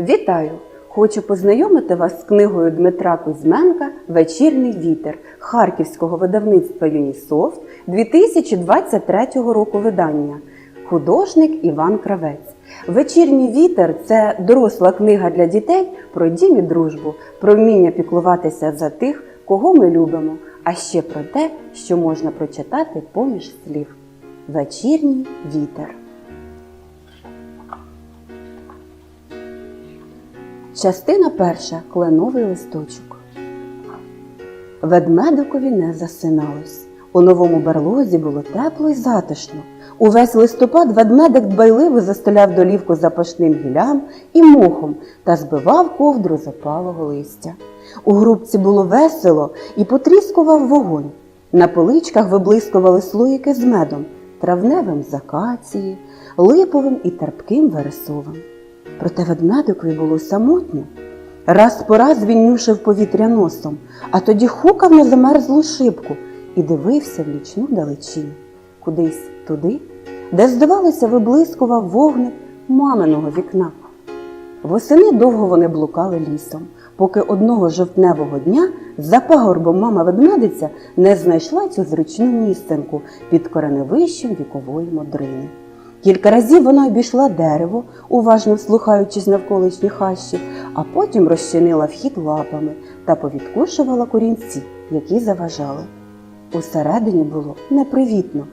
Вітаю! Хочу познайомити вас з книгою Дмитра Кузьменка Вечірній вітер Харківського видавництва Юнісофт 2023 року видання. Художник Іван Кравець. Вечірній вітер це доросла книга для дітей про дім і дружбу, про вміння піклуватися за тих, кого ми любимо, а ще про те, що можна прочитати поміж слів. Вечірній вітер. Частина перша. Кленовий листочок. Ведмедикові не засиналось. У новому берлозі було тепло й затишно. Увесь листопад ведмедик дбайливо застеляв долівку запашним гілям і мохом та збивав ковдру запалого листя. У грубці було весело і потріскував вогонь. На поличках виблискували слоїки з медом, травневим з акації, липовим і терпким вересовим. Проте ведмедикові було самотньо. Раз по раз він нюшив повітря носом, а тоді хукав на замерзлу шибку і дивився в нічну далечінь, кудись туди, де, здавалося, виблискував вогник маминого вікна. Восени довго вони блукали лісом, поки одного жовтневого дня за пагорбом мама ведмедиця не знайшла цю зручну містинку під кореневищем вікової модрини. Кілька разів вона обійшла дерево, уважно вслухаючись навколишні хащі, а потім розчинила вхід лапами та повідкушувала корінці, які заважали. Усередині було непривітно.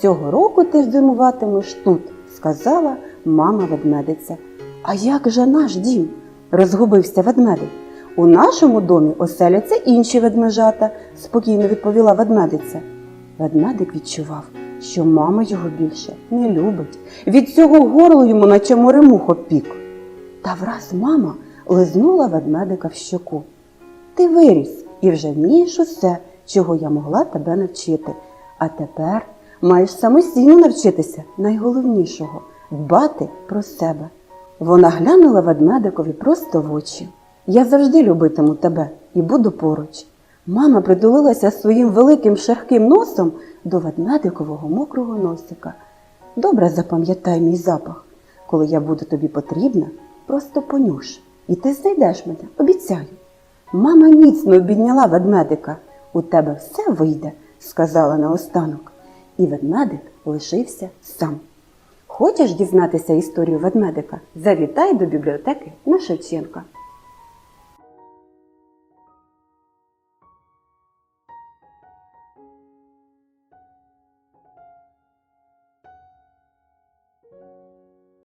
Цього року ти ж зимуватимеш тут, сказала мама ведмедиця. А як же наш дім? розгубився ведмедик. У нашому домі оселяться інші ведмежата, спокійно відповіла ведмедиця. Ведмедик відчував, що мама його більше не любить. Від цього горло йому наче моремух опік. Та враз мама лизнула ведмедика в щоку. Ти виріс і вже вмієш усе, чого я могла тебе навчити. А тепер маєш самостійно навчитися найголовнішого дбати про себе. Вона глянула ведмедикові просто в очі. Я завжди любитиму тебе і буду поруч. Мама притулилася своїм великим шерхким носом до ведмедикового мокрого носика. Добре запам'ятай мій запах. Коли я буду тобі потрібна, просто понюш, і ти знайдеш мене, обіцяю. Мама міцно обійняла ведмедика. У тебе все вийде, сказала наостанок. І ведмедик лишився сам. Хочеш дізнатися історію ведмедика? Завітай до бібліотеки на Шевченка.